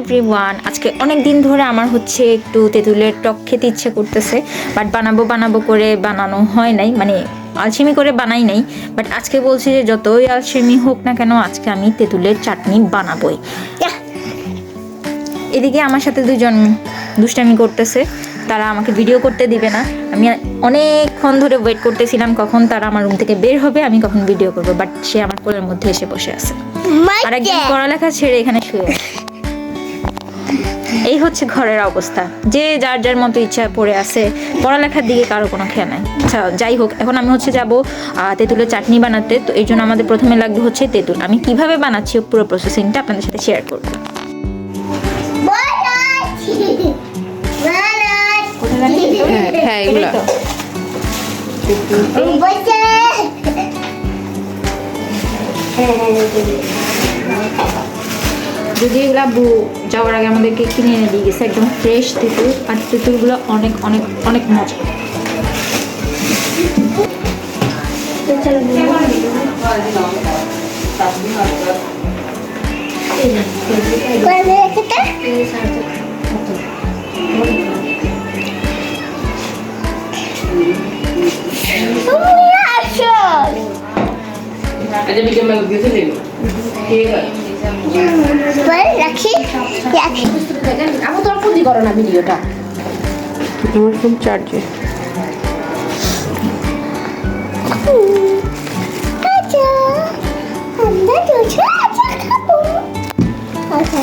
Everyone আজকে অনেক দিন ধরে আমার হচ্ছে একটু তেঁতুলের টক খেতে ইচ্ছে করতেছে বাট বানাবো বানাবো করে বানানো হয় নাই মানে আলসেমি করে বানাই নাই বাট আজকে বলছি যে যতই আলসেমি হোক না কেন আজকে আমি তেঁতুলের চাটনি বানাবোই। এদিকে আমার সাথে দুজন দুষ্টামি করতেছে তারা আমাকে ভিডিও করতে দিবে না। আমি অনেকক্ষণ ধরে ওয়েট করতেছিলাম কখন তারা আমার রুম থেকে বের হবে আমি কখন ভিডিও করব বাট সে আমার কোলের মধ্যে এসে বসে আছে। আর একজন পড়ালেখা ছেড়ে এখানে শুয়ে আছে। এই হচ্ছে ঘরের অবস্থা যে যার যার মতো ইচ্ছা পড়ে আছে পড়ালেখার দিকে কারও কোনো খেয়াল নাই আচ্ছা যাই হোক এখন আমি হচ্ছে যাব তেঁতুলের চাটনি বানাতে তো এই জন্য আমাদের প্রথমে লাগবে হচ্ছে তেঁতুল আমি কীভাবে বানাচ্ছি পুরো প্রসেসিংটা আপনাদের সাথে শেয়ার করব হ্যাঁ হ্যাঁ এগুলো যদি এগুলো আব্বু যাওয়ার আগে আমাদেরকে কিনে এনে দিয়ে গেছে একদম ফ্রেশ তেঁতুল আর তেঁতুলগুলো অনেক অনেক অনেক মজা। আচ্ছা বিকেল গেছে ঠিক আছে। রাখি রাখি আমি তোর পুঁজি করো না ভিডিওটা। আমার ফোন চার্জে আচ্ছা। আচ্ছা খাব। আচ্ছা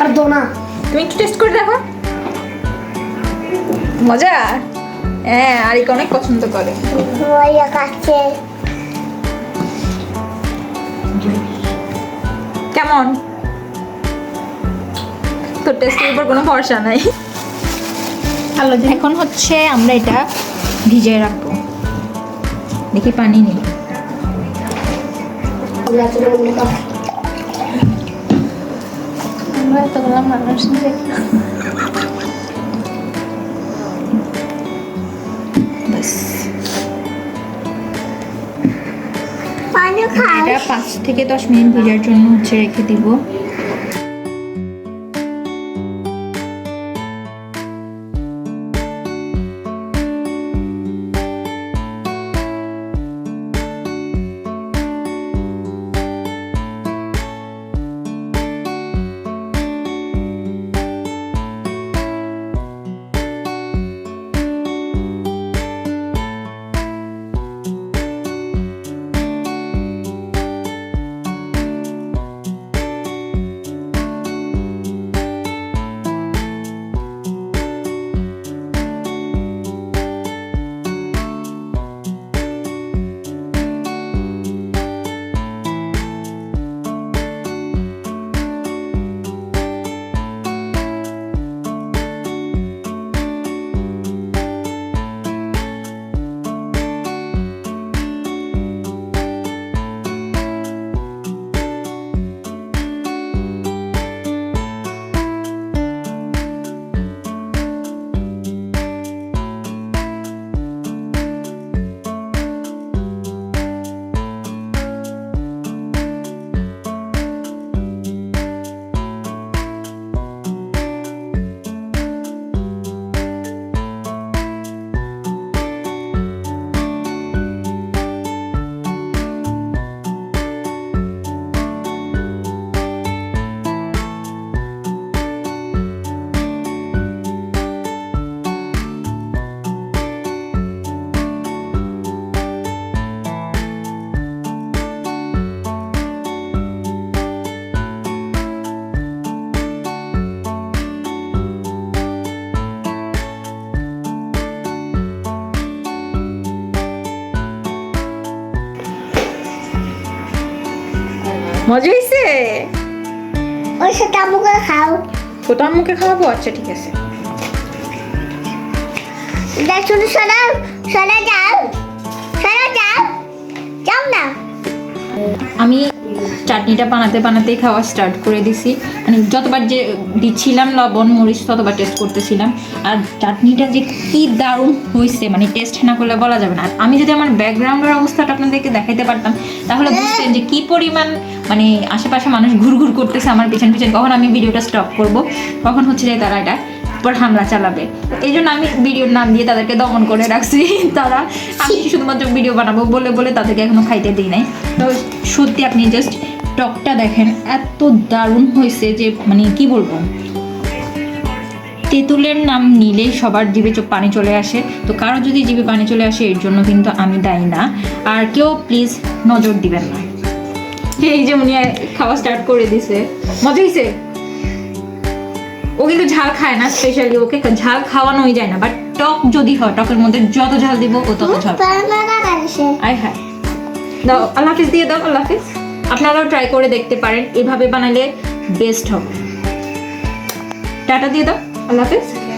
আর দোনা তুমি একটু টেস্ট করে দেখো। মজা? হ্যাঁ আরিকা অনেক পছন্দ করে। ওয়া কাছে। কেমন? তোর টেস্টের উপর কোনো ভরসা নাই। ভালো এখন হচ্ছে আমরা এটা ভিজিয়ে রাখব। দেখি পানি নেই। আমরা এতগুলো মানুষ এটা পাঁচ থেকে দশ মিনিট ভিজার জন্য হচ্ছে রেখে দিব। মজা হয়েছে ওই সাথে আমাকে খাও। আম্মুকে খাওয়াবো? আচ্ছা ঠিক আছে। দেখ শুধু সরা সরা যাও। সরা যাও। যাও না। আমি চাটনিটা বানাতে বানাতেই খাওয়া স্টার্ট করে দিছি। মানে যতবার যে দিচ্ছিলাম লবণ মরিচ ততবার টেস্ট করতেছিলাম। আর চাটনিটা যে কি দারুণ হয়েছে মানে টেস্ট না করলে বলা যাবে না। আর আমি যদি আমার ব্যাকগ্রাউন্ডের অবস্থাটা আপনাদেরকে দেখাইতে পারতাম তাহলে বুঝতেন যে কি পরিমাণ মানে আশেপাশে মানুষ ঘুরঘুর করতেছে আমার পিছন পিছন, কখন আমি ভিডিওটা স্টপ করব? কখন হচ্ছে যে তারা এটা পর হামলা চালাবে? এই জন্য আমি ভিডিওর নাম দিয়ে তাদেরকে দমন করে রাখছি। তারা, আমি শুধুমাত্র ভিডিও বানাবো বলে বলে তাদেরকে এখনও খাইতে দিই নাই। তো সত্যি আপনি জাস্ট টকটা দেখেন, এত দারুণ হয়েছে যে মানে কি বলব? তেঁতুলের নাম নিলেই সবার জিভে পানি চলে আসে। তো কারও যদি জিভে পানি চলে আসে, এর জন্য কিন্তু আমি দায়ী না। আর কেউ প্লিজ নজর দিবেন না। এই যে উনি খাওয়া স্টার্ট করে দিছে। মজা ও কিন্তু ঝাল খায় না স্পেশালি ওকে ঝাল খাওয়ানোই যায় না বাট টক যদি হয়, টকের মধ্যে যত ঝাল দিব, ও তত ঝাল আই হ্যাঁ। দাও, আল্লাহ হাফিজ, দিয়ে দাও, আল্লাহ হাফিজ। আপনারাও ট্রাই করে দেখতে পারেন, এভাবে বানালে বেস্ট হবে। টাটা দিয়ে দাও, আল্লাহ হাফিজ।